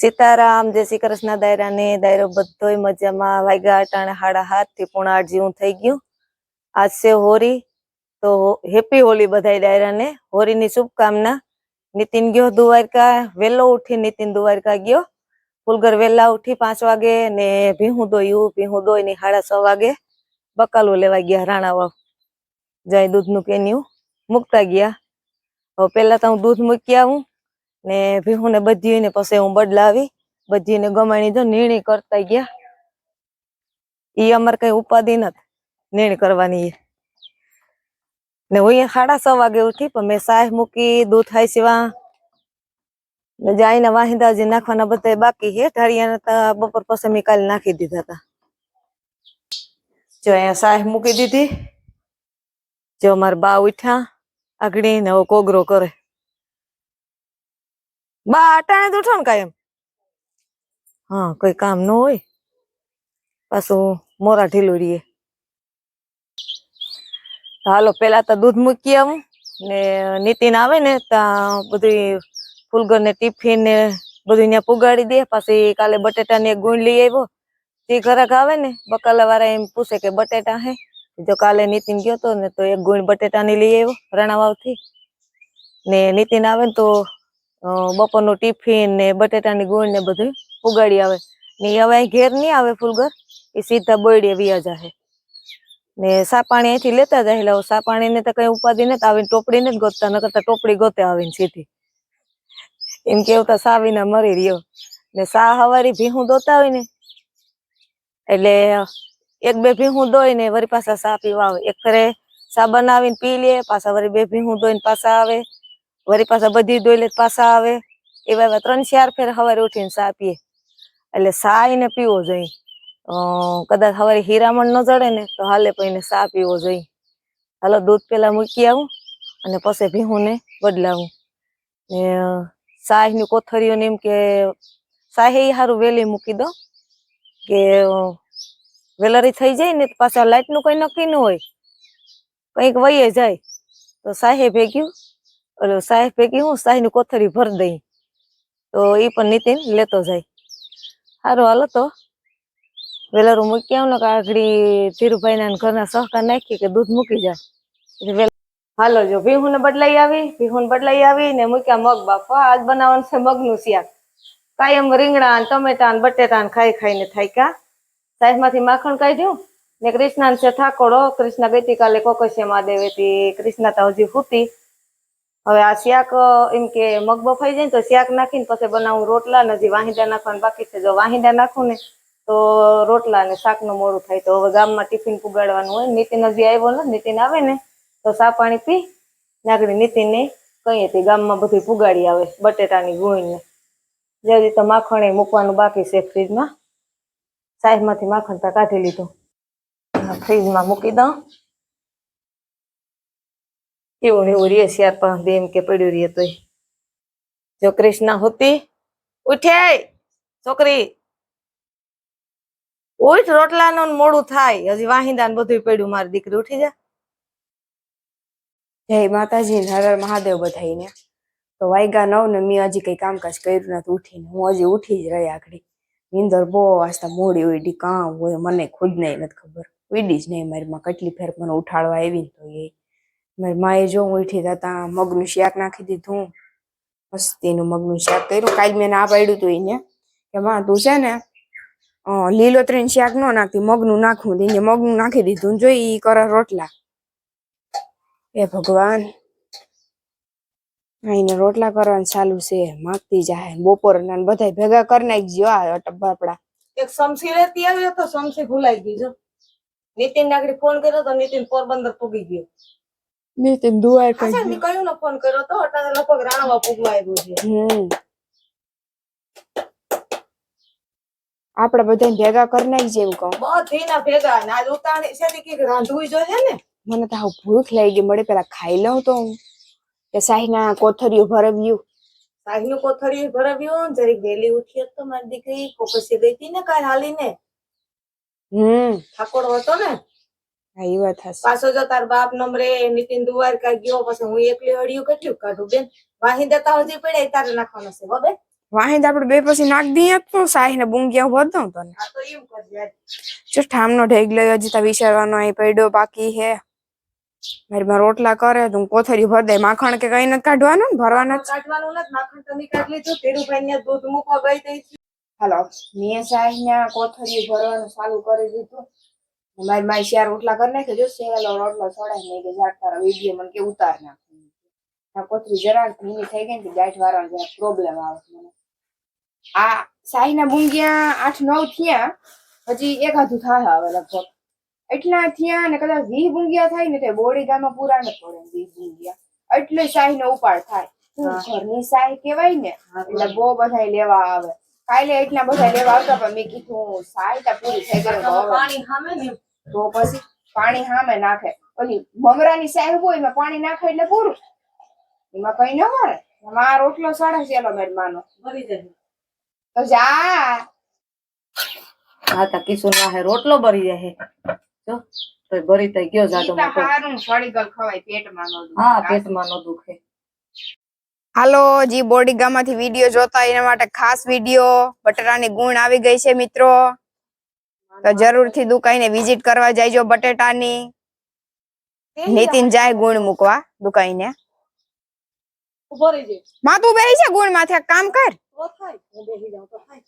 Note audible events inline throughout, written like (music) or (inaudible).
સીતારામ, જય શ્રી કૃષ્ણ દાયરા ને દાયરો બધોય મજામાં. વાગ્યા અટાણે હાડા હાથથી પોણા આઠ જેવું થઈ ગયું. આજ છે હોળી. તો હેપી દાયરા ને હોળી ની શુભકામના. નીતિન ગયો દ્વારકા. વેલો ઉઠી નીતિન દ્વારકા ગયો. ફુલગર વેલા ઉઠી પાંચ વાગે ને ભીહું દોયું ભીહું દોઈ ને સાડા છ વાગે બકાલું લેવા ગયા રાણા વાવ જાય દૂધનું કેન્યું. મૂકતા ગયા. હવે પેલા તો હું દૂધ મૂકી આવું. ને ભીહું ને બધી ને પછી હું બદલાવી. બધી ને ગમાણી જો નીણી કરતા ગયા. ઈ અમારે કઈ ઉપાધિ નથી. નીણ કરવાની. ને હું અહીંયા સાડા છ વાગે ઉઠી, પણ મેં સાહેબ મૂકી, દૂધ થાય સિવા ને જાય વાહિંદાજી નાખવાના બધા બાકી હે ઢાળિયાના તા બપોર પછી મેં કાલે નાખી દીધા હતા. જો અહીંયા સાહેબ મૂકી દીધી. જો મારા બા ઉઠ્યા આગળી ને કોગરો કરે. બા અટાણે તો ઉઠો ને કાયમ. હા, કોઈ કામ ન હોય. પાછું મોરા ઢીલું રહીએ હાલો પેલા તો દૂધ મૂકી આવું ને નીતિન આવે ને ત્યાં બધું ફૂલગર ને ટિફિન ને બધું ત્યાં પુગાડી દે. પછી કાલે બટેટા ને ગુણ લઈ આવ્યો. તે ઘરાક આવે ને બકાલા વાળા એમ પૂછે કે બટેટા હે? જો કાલે નીતિન ગયો તો ને, તો એક ગુણ બટેટા ની લઈ આવ્યો રણાવાવથી ને નીતિન આવે ને તો બપોરનું ટિફિન ને બટેટાની ગોળ ને બધું ઉગાડી આવે. ને હવે અહીં ઘેર નહીં આવે ફૂલગર એ સીધા બોયડે વ્યા જાહે. ને સાપાણી અહીંથી લેતા જાય એટલે સાપાણીને તો કઈ ઉપાધિ નથી, આવીને ટોપડી ને જ ગોતતા ન કરતા ટોપડી ગોતે આવીને સીધી. એમ કેવું તો સા મરી રહ્યો. ને સા હવારી ભીહું દોતા હોય ને, એટલે એક બે ભીહું દોય ને વરી પાછા સા પીવા આવે. એક ફરે સા બનાવીને પી લે, પાછા વળી બે ભીહું દોઈને પાછા આવે. વળી પાછા બધી દોઈ લે પાછા આવે. એવા એવા ત્રણ ચાર ફેર સવારે ઉઠીને સા પીએ. એટલે ચા એને પીવો જોઈએ. કદાચ સવારે હીરામણ ન જડે ને, તો હાલે પણ એને ચા પીવો જોઈએ. હાલો, દૂધ પેલા મૂકી આવું અને પછી ભીહું ને બદલાવું. ને શાહની કોથળીઓ ને એમ કે શાહે સારું વેલી મૂકી દો. કે વેલરી થઈ જાય ને પાછા લાઈટનું કઈ નક્કી ન હોય. કંઈક વયે જાય. તો શાહે ભેગ્યું. ઓલો સાહેબ ભેગી હું સાહેબની કોથળી ભર દઈ. તો એ પણ નીતિન લેતો જાય. સારું હાલો તો. વેલારું મૂકી આવું કે આગળી ધીરુભાઈ ના ઘરના સહકાર નાખી કે દૂધ મૂકી જાય. હાલો જો ભીહું ને બદલાઈ આવી ભીહું ને બદલાઈ આવી ને મૂક્યા મગ બાફવા આજ બનાવવાનું છે મગનું શાક. કાયમ રીંગણા ને ટમેટા ને બટેટા ને ખાઈ ખાઈને થાય કા? સાહેબમાંથી માખણ કાઢ્યું ને કૃષ્ણા છે ઠાકોડો કૃષ્ણ ગઈ કાલે કોકસિયા મહાદેવ હતી. કૃષ્ણા તો હજી હુતી. હવે આ શાક એમ કે મગ બફાઈ જાય ને તો શાક નાખીને પછી બનાવું રોટલા ને હજી વાહિંદા નાખવાનું બાકી છે. જો વાહિંદા નાખું ને તો રોટલા ને શાકનું મોડું થાય. તો હવે ગામમાં ટિફિન પુગાડવાનું હોય નીતિન હજી આવ્યો ને નીતિન આવે ને તો સા પાણી પી ને આગળ નીતિન ને કહીએ તે ગામમાં બધું પુગાડી આવે બટેટાની ગોળીને જે રીતે માખણ એ મૂકવાનું બાકી છે ફ્રીજમાં. સાહેબમાંથી માખણ કાઢી લીધું. ફ્રીજમાં મૂકી દઉં. એવું ને એવું રે ચાર કે પડ્યું રે તોય. જો કૃષ્ણ હોતી, ઉઠે! છોકરી! ઉઠ, રોટલાનું મોડું થાય. હજી વાહિંદા બધું પડ્યું, મારી દીકરી ઉઠી જા. જય માતાજી હર મહાદેવ બધાઈને તો વાયગા નવ ને મેં હજી કઈ કામકાજ કર્યું નથી, ઉઠીને. હું હજી ઉઠી જ રહી આખડી નીંદર બહુ વાસ્તા મોડી ઉડી કામ હોય, મને ખુદ નહીં નથી ખબર. ઉડી જ નહીં મારી માં કેટલી ફેર મને ઉઠાડવા આવી તો એ. મારી માએ જો ઉઠી ત્યાં મગનું શાક નાખી દીધું. મસ્તીનું મગનું શાક કર્યું. કાલ મેં ના પાડ્યું હતું એને. કે માં તું છે ને લીલોતરીનું શાક ન નાખતી, મગનું નાખવું એને મગનું નાખી દીધું ને જો ઈ કરે રોટલા. એ ભગવાન એને રોટલા કરવાનું ચાલુ છે. માગતી જાય બપોર ના બધાય ભેગા કરી નાખજો આ ટબ્બા આપડા એક સમસી લેતી આવ્યો તો સમસી ભૂલાઈ ગઈ જો. નીતિન નાગરી ફોન કર્યો તો નીતિન પોરબંદર પૂગી ગયો. નીતિન દુઆર અચ્છા મેં કયું નો ફોન કર્યો તો? અટાણે લગભગ રાણાવા પૂગવા આવ્યો છે. હમ. આપડે બધા ભેગા કરી નાખી જેવું કહું. બધીના ભેગા. ને ઉતાણી છે કે રાંધવું જોઈએ ને. મને તો હાવ ભૂખ લાગી. ગઈ મળે પેલા ખાઈ લઉં તો હું. કે સાહીના કોથરીઓ ભરવ્યું. સાહેબનું કોથળી ભરાવ્યું જરીક વહેલી ઉઠી તો મારી દીકરી કોકસી ગઈ હતી ને કાલ હાલીને. હમ. ઠાકોર હતો ને. હા એ વાત હશે પાછો જો તાર બાપ નંબરે નીતિન દ્વારકા ગયો પછી હું એકલી હળિયું કેટલું કાઢું બેન. વાહી દેતા હજી પડ્યા તારે નાખવાનો છે હો બેન. વાહિંદ આપણે બે પછી નાખ દઈએ તો સાહી ને બુંગિયા ભર દઉં તને. આ તો એમ કરજે જો ઠામનો ઢેગ લઈ હજી તા વિચારવાનો અહીં પડ્યો બાકી હે. મારી માં રોટલા કરે તો હું કોથળી ભર દે માખણ કે કઈ નથી કાઢવાનું ને ભરવાનું જ. કાઢવાનું નથી માખણ તમે કાઢી લીધું. ધીરુભાઈ ને દૂધ મૂકવા ગઈ હતી. હાલો મેં સાહી ને કોથળી ભરવાનું ચાલુ કરી દીધું. મારી માઈ શેર રોટલા કરી નાખે જો શેરેલો રોટલો છોડાય નહીં કે જરાક તારા વીડિયો મને કે ઉતાર નાખ. કોથરી જરાક ભીની થઈ ગઈ ને ગાંઠ વાળવાનો જરાક પ્રોબ્લેમ આવે મને. આ સાહી ના બુંગિયા આઠ નવ થયા હજી એક હાથું થાય હવે લગભગ. એટલા થયા ને કદાચ વી ભૂંગિયા થાય ને તે બોડી ગામમાં પૂરા ને પડે વી બુંગિયા એટલે સાહી નો ઉપાડ થાય. ઘરની સાહી કેવાય ને એટલે બહુ બધા લેવા આવે. કાલે એટલા બધા લેવા આવતા પણ મેં કીધું સાહી તા પૂરી થઈ ગઈ પાણી સામે ને તો પછી પાણી સામે નાખે. ઓલી મમરાની સાહેબ હોય એમાં પાણી નાખે એટલે પૂરું. એમાં કઈ ન મળે આ રોટલો સાડા ચેલો મેં માનો ભરી જશે તો જા. હા તા કિશોર વાહે રોટલો ભરી જાય. જો તો ભરી તો ગયો જાડો મોટો મોટો. હારું સળીગલ ખવાય પેટમાં નો દુખે. હા પેટમાં નો દુખે. હાલો જી બોડી ગામાંથી વીડિયો જોતા એના માટે ખાસ વીડિયો. બટરાની ગુણ આવી ગઈ છે મિત્રો. તો જરૂરથી દુકાઈને વિઝિટ કરવા જાયજો બટેટાની. નીતિન જાય ગુણ મૂકવા દુકાઈને રહી માતું બેહી છે ગુણ માથે કામ કર. તો થાય. તો થાય.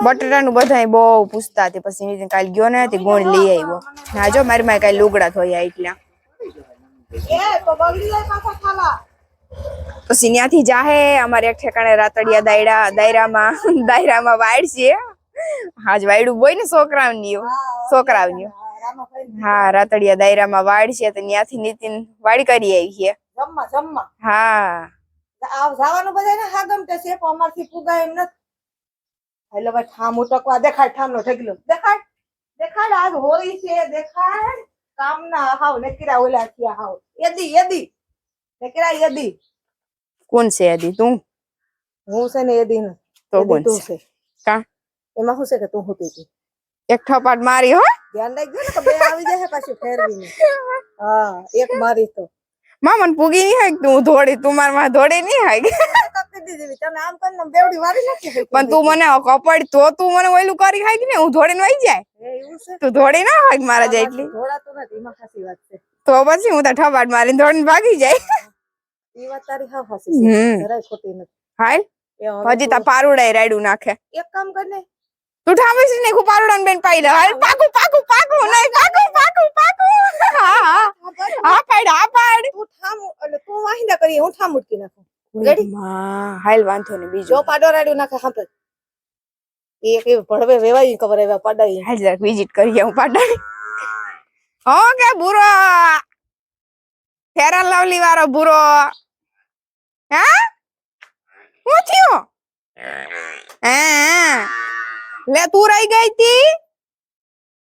બટેટાનું બધા બહુ પૂછતા હતી પછી નીતિન કાલ ગયો ને તે ગુણ લઈ આવ્યો. ના જો મારી માં કઈ લુગડા ધોયા એટલા. તો પાછા ત્યાંથી જાહે અમારે એક ઠેકાણે રાતડિયા દાયરા દાયરામાં (laughs) દાયરામાં વાડ છે. હાજ વાયડું બોય ને છોકરાઓની છોકરાઓની હા રાતડિયા દાયરામાં વાડ છે તો ત્યાંથી નીતિન વાડી કરી આવી છે. જમવા જમવા. હા. જાવાનું જવાનું બધાને હા ગમતે છે પણ અમારથી પુગાય એમ નથી. એટલે ભાઈ ઠામ ઉટકવા. દેખાડ ઠામ નો દેખાડ. દેખાડ આજ હોરી છે દેખાડ. કામના હાવ નકરા ઓલા થયા હાવ. યદી યદી. નકરા યદી. કોણ છે અદી તું? હું છે ને યદી ને. તો કોણ છે. કા? એમાં શું છે કે તું હોતી હતી. એક ઠપાટ મારી હો. ધ્યાન રાખજો ને કે બે આવી જાય પાછું ફેરવીને. હા એક મારી તો. મામન પૂગી નહીં હોય તું ધોડી તું મારમાં ધોડી (laughs) નહીં વારી પણ તું મને કપડ તો તું મને ઓલું કરી ખાઈ ને હું ધોડીને વહી જાય. તું ધોડી ના હોય મારા જાય એટલી તો પછી હું તો ઠપાટ મારીને ધોડીને ભાગી જાય. એ વાત તારી હા ખાસી જરાય ખોટી નથી હાલ હજી તા પારુડાય રાયડું નાખે. એક કામ કર ને. તું ઠામે છે ને હું પારુડાને બેન પાઈ લે. હાલ પાકું પાકું પાકું નહીં પાકું પાકું પાકું. હા હા. હા પાડ. હા પાડ તું ઠામ એટલે તું વાહિંદા કરી હું ઠામ ઉટકી નાખું? માં. હાલ વાંધો ને બીજો. પાડો રાયડું નાખે. એ એક ભડવે વેવાઈ ખબર એવા પાડાઈ. હાલ જરાક વિઝિટ કરી આવું પાડાની ઓકે કે બુરો. ફેરન લવલી વાળો બુરો હા? શું થયું? હા લે, તું રહી ગઈ તી?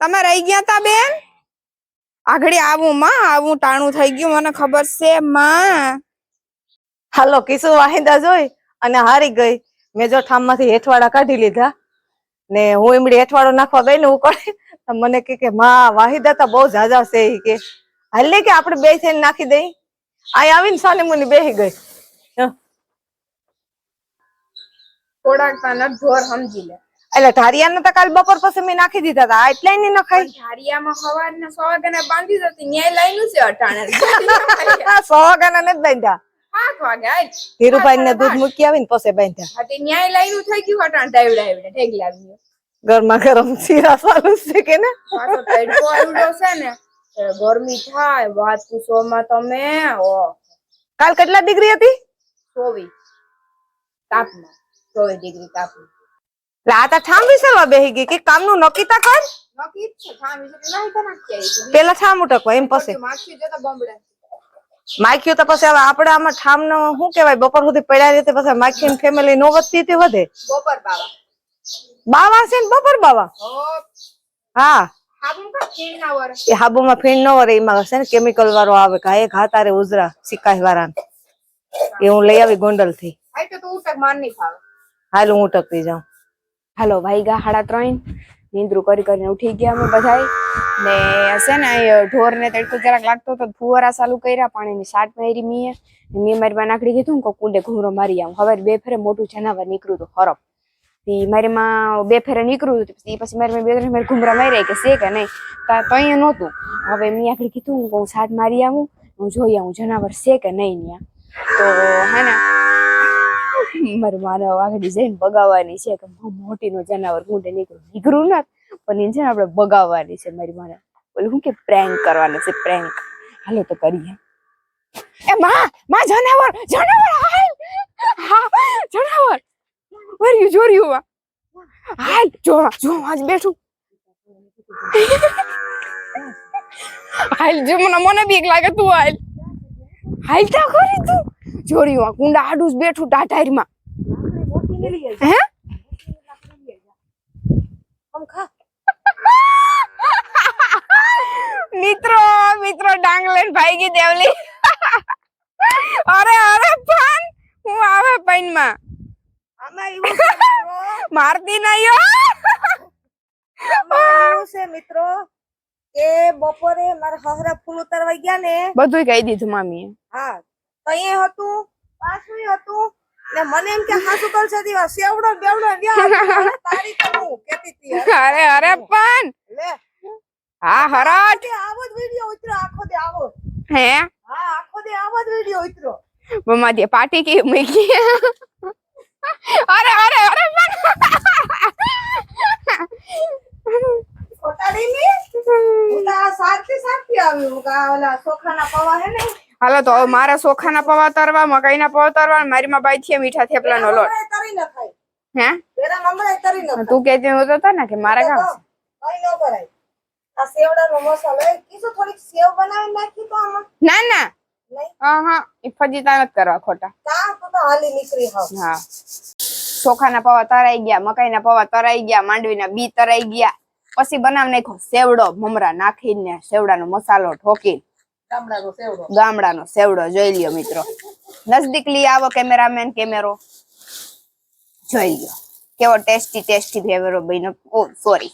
તમે રહી ગયા તા, બેન? આગળ આવું, માં. આવું ટાણું થઈ ગયું, મને ખબર છે, માં. હાલો કિસુ વાહિંદા જોઈ અને હારી ગઈ. મેં જો ઠામમાંથી હેઠવાડા કાઢી લીધા ને હું એમડી હેઠવાડો નાખવા ગઈ ને ઉકળે મને કે માં, વાહિદા તો બહુ ઝાઝા છે કે. હાલ કે આપણે બે થઈને નાખી દઈ? અહીં આવીને સાની મુની બેહી ગઈ. થોડાક ઢોર સમજી લે. એટલે તો કાલ બપોર પછી મેં નાખી દીધા હતા એટલે નહીં નખાય. ધારિયામાં સો બાંધી જતી ન્યાય લાઈનું છે અટાણે. (laughs) સો વાગ્યાના નથી બાંધ્યા. વાગે ધીરુભાઈ ને દૂધ મૂકી આવીને પછી બાંધ્યા. હતી ન્યાય લાઈનું થઈ ગયું અટાણ ડાયવડા આવીને ઠેકલા આવીને ગરમા ગરમ શીરા સારું છે કે ને? આવડો છે ને. ગરમી થાય વાત પૂછવામાં તમે કાલ કેટલા ડિગ્રી હતી? ચોવીસ. તાપમાન ચોવીસ ડિગ્રી તાપમાન. આ તો ઠામ વિસરવા બેહી ગઈ કે કામનું નક્કી તા કર નક્કી છે થામી છે નહીં તો નાખી પેલા ઠામ ઉટકવા એમ પછી. માખી જતા બમડા માખ્યું તો પછી હવે આપણે આમાં ઠામ નો શું કેવાય બપોર સુધી પડ્યા રીતે પછી માખી ફેમિલી નો વધતી હતી વધે. બપોર બાવા. બાવા છે ને બપોર બાવા? હા. ના એ હાબુમાં ફીણ ન વરે એમાં હશે ને કેમિકલ વાળો આવે કે એક હાથ આરે ઉજરા સિકાઈ વાળા એ હું લઈ આવી ગોંડલથી હાલ હું ઉટકતી જાઉં. હાલો વાઈગા હાડા ત્રણ. નીંદરું કરી કરીને ઉઠી ગયા અમે બધાય. ને છે ને ઢોર ને તડકો જરાક લાગતો હતો તો ફુવારા ચાલુ કર્યા પાણીની સાટ મારી મીએ. મી મારી માં નાખડી કીધું કે કુંડે ઘૂમરો મારી આવું. હવે બે ફેરે મોટું જનાવર નીકળ્યું હતું હરપ તી મારીમાં બે ફેરે નીકળ્યું હતું પછી પછી મારી બે ત્રણ મારી ઘૂમરા માર્યા કે છે કે નહીં તા અહીંયા નહોતું હવે મેં આગળ કીધું હું સાત મારી આવું હું જોઈ આવું જનાવર છે કે નહીં ત્યાં તો હે ને મારું માને આગળ જઈને બગાવવાની છે કે મોટી નો જનાવર કુંડે નીકળ્યું નીકળ્યું ના પણ એને છે ને આપણે બગાવવાની છે મારી માને બોલું શું કે પ્રેન્ક કરવાનો છે પ્રેન્ક હાલો તો કરીએ એ માં માં જનાવર જનાવર હાલ હા જનાવર વર્યું જોર્યું માં હાલ જો જો આજ બેઠું. હાલ જો મને મને બીક લાગે તું હાલ. હાલ તા ખરી તું. જોર્યું આ કુંડા આડું જ બેઠું ટાટાઈરમાં હે? મિત્રો મિત્રો ડાંગલેન ભાઈ ભાગી દેવલી. અરે અરે પણ હું આવે પૈન મિત્રો, (laughs) મારતી નહીં એવું છે મિત્રો. કે બપોરે મારા હસરા ફૂલ ઉતારવા ગયા ને. બધુંય કહી દીધું મામીએ. હા તો અહીંયા હતું પાછું હતું. ને મને એમ કે હાસુ છે દીવા સેવડો બેવડો વ્યા (laughs) તારી તો હું કેતી હતી. (laughs) અરે, અરે પણ. લે. હા હરાટ તે આવો જ વિડિયો આખો દે આવો. હે? હા આખો દે આવો જ વિડિયો મમ્મા દે પાટી કે મૂકી? અરે અરે અરે ની કા ને. હાલો તો હવે મારા સોખાના પવા તરવા મકાઈના પવા તરવા મારી માં બાઈ છે મીઠા થેપલાનો લોટ. હમણાં તરી હે? ન તું કેતી હોતો તો ને કે મારે કામ. ન કરાય આ સેવડાનો મસાલો એ કીધું થોડીક સેવ બનાવી નાખી તો ના ના. હા હા એ ફજીતા નથી કરવા ખોટા. કા તો તો હાલી નીકળી હા. ચોખાના પૌવા તરાઈ ગયા મકાઈના પૌવા તરાઈ ગયા માંડવીના બી તરાઈ ગયા. પછી બનાવ નાખ્યો સેવડો મમરા નાખીને સેવડાનો મસાલો ઠોકી ગામડાનો સેવડો. જોઈ લ્યો મિત્રો. નજદીક લઈ આવો કેમેરામેન કેમેરો. જોઈ લ્યો. કેવો ટેસ્ટી ટેસ્ટી ફેવરો બન્યો. ઓ સોરી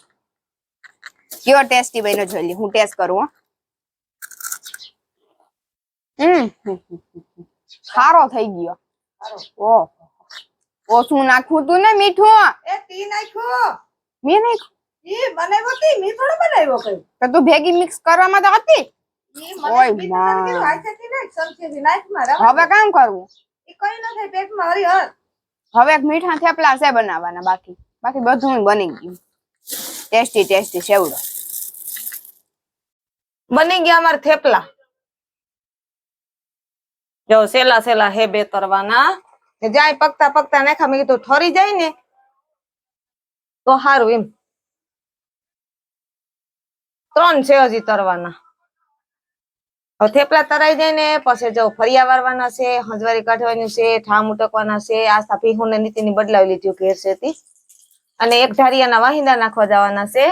કેવો ટેસ્ટી બન્યો જોઈ લ્યો. હું ટેસ્ટ કરું હો. હમ. સારો થઈ ગયો. ઓહ ઓછું નાખવું તું ને મીઠું? એ ટી નાખ્યો. મેં નાખ્યું ઈ બનાવ્યો તી? મી થોડો બનાવ્યો કઈ? તો તું ભેગી મિક્સ કરવામાં તો હતી? નાખ નાખ હવે કામ કરવું? કઈ ન થાય પેટમાં હવે એક મીઠા થેપલા છે બનાવવાના બાકી. બાકી બધું બની ગયું. ટેસ્ટી ટેસ્ટી સેવડો. બની ગયા અમારે થેપલા. જો સેલા સેલા હે બે તરવાના. કે જાય પકતા પકતા નાખા, મેં કીધું ઠરી જાય ને, તો સારું એમ. ત્રણ છે હજી તરવાના. થેપલા તરાઈ જાય ને, પછી જો ફરિયા વારવાના છે, હંજવારી કાઢવાની છે, ઠામ ઉટકવાના છે, આસ્થા પીહુ ને બદલાવી લીધી ઘેર છે અને એક ધારિયાના વાહિંદા નાખવા જવાના છે.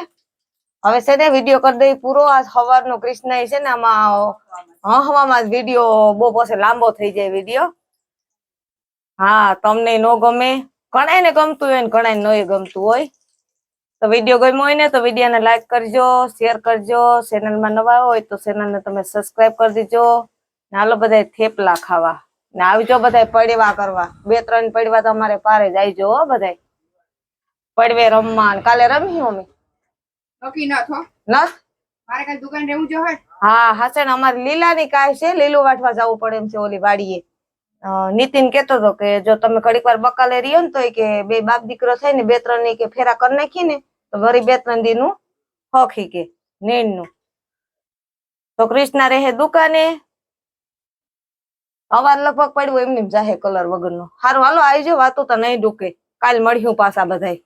હવે છે ને વીડિયો કરી દઈ પૂરો. આ સવારનો કૃષ્ણ છે ને, આમાં હવામાં વીડિયો બહુ પછી લાંબો થઈ જાય વીડિયો હા, તમને નો ગમે ઘણાય ને ગમતું હોય ને ઘણાય નોય ગમતું હોય. તો વીડિયો ગમ્યો હોય ને, તો વિડીયોને લાઈક કરજો શેર કરજો. ચેનલમાં નવા હોય તો ચેનલને તમે સબસ્ક્રાઇબ કરી દેજો. ને હાલો બધા થેપલા ખાવા. ને આવજો બધા પડવા કરવા. બે, ત્રણ પડવા તો અમારે પારે જ આવજો હો બધા પડવે રમવા ને. કાલે રમી અમે? નક્કી ના થો. નથ મારે કાલ દુકાન રહેવું જો હોય. હા હાસન અમારે લીલાની કાય છે લીલું વાટવા જવું પડે એમ છે ઓલી વાડીએ. નીતિન કેતો હતો કે જો તમે ઘડીક વાર બકાલે રહ્યો ને તો કે બે બાપ દીકરો થાય ને બે ત્રણની કે ફેરા કરી નાખી ને તો વળી બે ત્રણ દી નું હખી કે નેણનું તો કૃષ્ણા રહે દુકાને. અવાર લગભગ પડ્યું એમની જાહે કલર વગરનો. હારું હાલો આવી આવજો વાતો તો નહીં ડૂકે કાલ મળ્યું પાછા બધાય.